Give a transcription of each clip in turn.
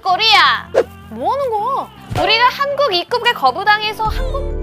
코리아 뭐 하는 거야? 우리가 한국 입국에 거부당해서 한국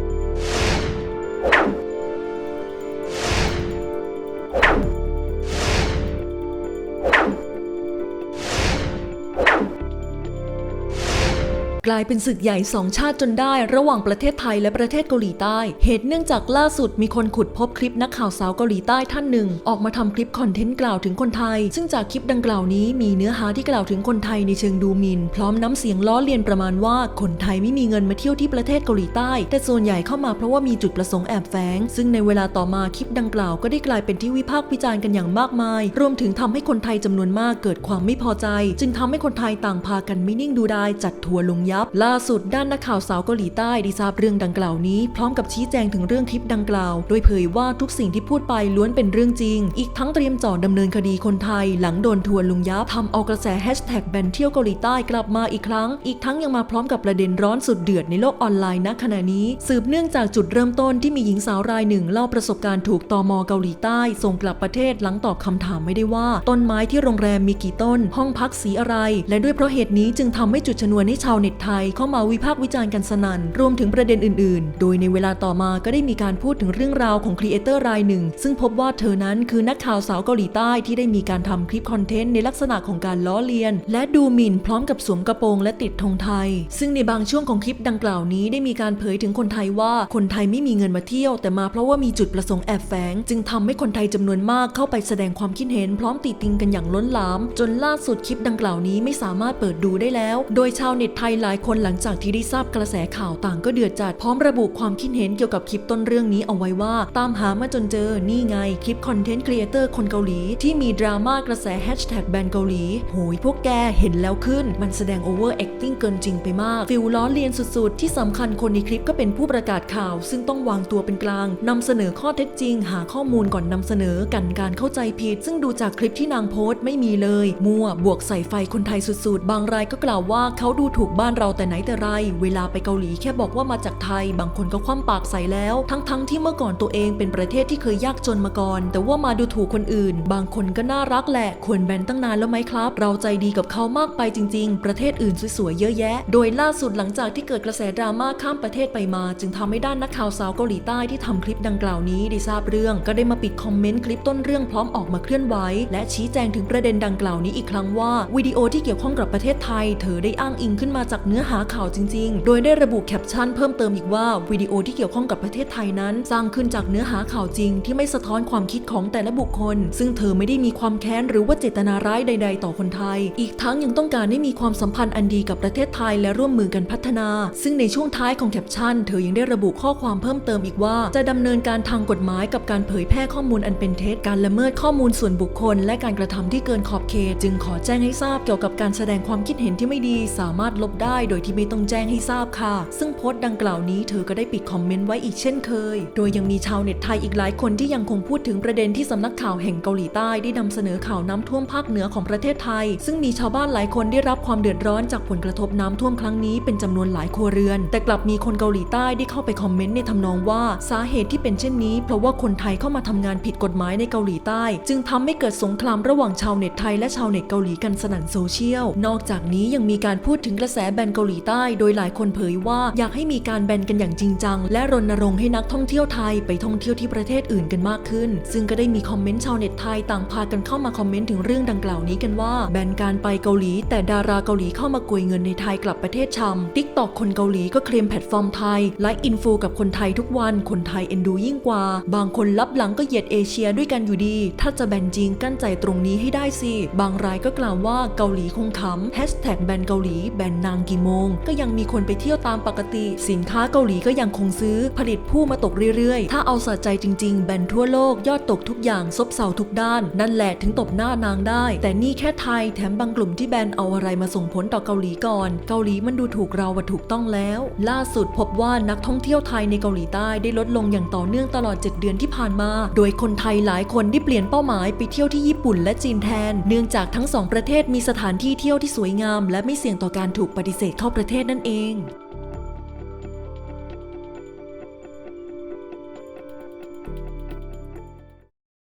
ายเป็นศึกใหญ่สองชาติจนได้ระหว่างประเทศไทยและประเทศเกาหลีใต้ เหตุเนื่องจากล่าสุดมีคนขุดพบคลิปนักข่าวสาวเกาหลีใต้ท่านหนึ่ง ออกมาทำคลิปคอนเทนต์กล่าวถึงคนไทย ซึ่งจากคลิปดังกล่าวนี้มีเนื้อหาที่กล่าวถึงคนไทยในเชิงดูหมินพร้อมน้ำเสียงล้อเลียนประมาณว่าคนไทยไม่มีเงินมาเที่ยวที่ประเทศเกาหลีใต้ แต่ส่วนใหญ่เข้ามาเพราะว่ามีจุดประสงค์แอบแฝงซึ่งในเวลาต่อมาคลิปดังกล่าวก็ได้กลายเป็นที่วิพากษ์วิจารณ์กันอย่างมากมาย รวมถึงทำให้คนไทยจำนวนมากเกิดความไม่พอใจ จึงทำให้คนไทยต่างพากันไม่นิ่งดูดายจัดทัวร์ลงยับล่าสุดด้านนักข่าวสาวเกาหลีใต้ได้ทราบเรื่องดังกล่าวนี้ พร้อมกับชี้แจงถึงเรื่องคลิปดังกล่าว โดยเผยว่าทุกสิ่งที่พูดไปล้วนเป็นเรื่องจริง อีกทั้งเตรียมจ่อดำเนินคดีคนไทย หลังโดนทัวร์ลงยับทำเอากระแสแฮชแท็กแบนเที่ยวเกาหลีใต้กลับมาอีกครั้ง อีกทั้งยังมาพร้อมกับประเด็นร้อนสุดเดือดในโลกออนไลน์ณขณะนี้ สืบเนื่องจากจุดเริ่มต้นที่มีหญิงสาวรายหนึ่งเล่าประสบการณ์ถูกตมเกาหลีใต้ส่งกลับประเทศหลังตอบคำถามไม่ได้ว่า ต้นไม้ที่โรงแรมมีกี่ต้น ห้องพักสีอะไร และด้วยเพราะเหตุนี้จึงทำให้จุดชนวนให้ชาวเน็ตไทยเข้ามาวิพากษ์วิจารณ์กันสนั่นรวมถึงประเด็นอื่นๆ โดยในเวลาต่อมาก็ได้มีการพูดถึงเรื่องราวของครีเอเตอร์รายหนึ่ง ซึ่งพบว่าเธอนั้นคือนักข่าวสาวเกาหลีใต้ที่ได้มีการทำคลิปคอนเทนต์ในลักษณะของการล้อเลียน และดูหมิ่นพร้อมกับสวมกระโปรงและติดธงไทย ซึ่งในบางช่วงของคลิปดังกล่าวนี้ได้มีการเผยถึงคนไทยว่าคนไทยไม่มีเงินมาเที่ยว แต่มาเพราะว่ามีจุดประสงค์แอบแฝง จึงทำให้คนไทยจำนวนมากเข้าไปแสดงความคิดเห็นพร้อมติติงกันอย่างล้นหลาม จนล่าสุดคลิปดังกล่าวนี้ไม่สามารถเปิดดูได้แล้ว โดยชาวเน็ตไทยหลายคนหลังจากที่ได้ทราบกระแสข่าวต่างก็เดือดจัดพร้อมระบุความคิดเห็นเกี่ยวกับคลิปต้นเรื่องนี้เอาไว้ว่า ตามหามาจนเจอนี่ไงคลิปคอนเทนต์ครีเอเตอร์คนเกาหลี ที่มีดราม่ากระแสแฮชแท็กแบนเกาหลีโหยพวกแกเห็นแล้วขึ้น มันแสดงโอเวอร์แอคติ้งเกินจริงไปมากฟิลล้อเลียนสุดๆ ที่สำคัญคนในคลิปก็เป็นผู้ประกาศข่าว ซึ่งต้องวางตัวเป็นกลางนำเสนอข้อเท็จจริง หาข้อมูลก่อนนำเสนอกันการเข้าใจผิด ซึ่งดูจากคลิปที่นางโพสต์ไม่มีเลย มั่วบวกใส่ไฟคนไทยสุดๆ บางรายก็กล่าวว่าเขาดูถูกบ้านเราแต่ไหนแต่ไร เวลาไปเกาหลีแค่บอกว่ามาจากไทย บางคนก็คว่ำปากใส่แล้ว ทั้งๆที่เมื่อก่อนตัวเองเป็นประเทศที่เคยยากจนมาก่อน แต่ว่ามาดูถูกคนอื่น บางคนก็น่ารักแหละ ควรแบนตั้งนานแล้วไหมครับ เราใจดีกับเขามากไปจริง ๆ ประเทศอื่นสวยๆเยอะแยะ โดยล่าสุดหลังจากที่เกิดกระแสดราม่าข้ามประเทศไปมา จึงทำให้ด้านนักข่าวสาวเกาหลีใต้ที่ทำคลิปดังกล่าวนี้ได้ทราบเรื่อง ก็ได้มาปิดคอมเมนต์คลิปต้นเรื่องพร้อมออกมาเคลื่อนไหวและชี้แจงถึงประเด็นดังกล่าวนี้อีกครั้งว่าวิดีโอที่เกี่ยวข้องกับประเทศไทย เธอได้อ้างอิงขึ้นมาจากเนื้อื้อหาข่าวจริง ๆ โดยได้ระบุแคปชั่นเพิ่มเติมอีกว่าวิดีโอที่เกี่ยวข้องกับประเทศไทยนั้น สร้างขึ้นจากเนื้อหาข่าวจริง ที่ไม่สะท้อนความคิดของแต่ละบุคคล ซึ่งเธอไม่ได้มีความแค้นหรือว่าเจตนาร้ายใด ๆ ต่อคนไทย อีกทั้งยังต้องการให้มีความสัมพันธ์อันดีกับประเทศไทยและร่วมมือกันพัฒนา ซึ่งในช่วงท้ายของแคปชั่น เธอยังได้ระบุข้อความเพิ่มเติมอีกว่า จะดำเนินการทางกฎหมายกับการเผยแพร่ข้อมูลอันเป็นเท็จการละเมิดข้อมูลส่วนบุคคล และการกระทำที่เกินขอบเขต จึงขอแจ้งให้ทราบเกี่ยวกับการแสดงความคิดเห็นที่ไม่ดี สามารถลบได้โดยที่ไม่ต้องแจ้งให้ทราบค่ะ ซึ่งโพสต์ดังกล่าวนี้เธอก็ได้ปิดคอมเมนต์ไว้อีกเช่นเคย โดยยังมีชาวเน็ตไทยอีกหลายคนที่ยังคงพูดถึงประเด็นที่สำนักข่าวแห่งเกาหลีใต้ได้นำเสนอข่าวน้ำท่วมภาคเหนือของประเทศไทย ซึ่งมีชาวบ้านหลายคนได้รับความเดือดร้อนจากผลกระทบน้ำท่วมครั้งนี้เป็นจำนวนหลายครัวเรือน แต่กลับมีคนเกาหลีใต้ได้เข้าไปคอมเมนต์ในทำนองว่าสาเหตุที่เป็นเช่นนี้ เพราะว่าคนไทยเข้ามาทำงานผิดกฎหมายในเกาหลีใต้ จึงทำให้เกิดสงครามระหว่างชาวเน็ตไทยและชาวเน็ตเกาหลีกันสนั่นโซเชียล นอกจากนี้ยังมีการพูดถึงกระแสแบนเกเกาหลีใต้ โดยหลายคนเผยว่าอยากให้มีการแบนกันอย่างจริงจัง และรณรงค์ให้นักท่องเที่ยวไทยไปท่องเที่ยวที่ประเทศอื่นกันมากขึ้น ซึ่งก็ได้มีคอมเมนต์ชาวเน็ตไทยต่างพากันเข้ามาคอมเมนต์ถึงเรื่องดังกล่าวนี้กันว่า แบนการไปเกาหลี แต่ดาราเกาหลีเข้ามากวยเงินในไทยกลับประเทศชำทิกตอกคนเกาหลีก็เคลมแพลตฟอร์มไทยไลฟ์อินฟูกับคนไทยทุกวันคนไทยเอ็นดูยิ่งกว่า บางคนรับหลังก็เหยียดเอเชียด้วยกันอยู่ดี ถ้าจะแบนจริงกั้นใจตรงนี้ให้ได้สิบางรายก็กล่าวว่าเกาหลีคงขำแฮชแท็กแบนเกาหลีแบนนางกี่โมง ก็ยังมีคนไปเที่ยวตามปกติ สินค้าเกาหลีก็ยังคงซื้อ ผลิตผู้มาตกเรื่อยๆ ถ้าเอาสะใจจริงๆ แบนทั่วโลกยอดตกทุกอย่างซบเซาทุกด้าน นั่นแหละถึงตบหน้านางได้ แต่นี่แค่ไทยแถมบางกลุ่มที่แบนเอาอะไรมาส่งผลต่อเกาหลีก่อน เกาหลีมันดูถูกเราว่าถูกต้องแล้ว ล่าสุดพบว่านักท่องเที่ยวไทยในเกาหลีใต้ได้ลดลงอย่างต่อเนื่องตลอด 7 เดือนที่ผ่านมา โดยคนไทยหลายคนได้เปลี่ยนเป้าหมายไปเที่ยวที่ญี่ปุ่นและจีนแทน เนื่องจากทั้งสองประเทศมีสถานที่เที่ยวที่สวยงาม และไม่เสี่ยงต่อการถูกปฏิเสธทั่วประเทศนั่นเอง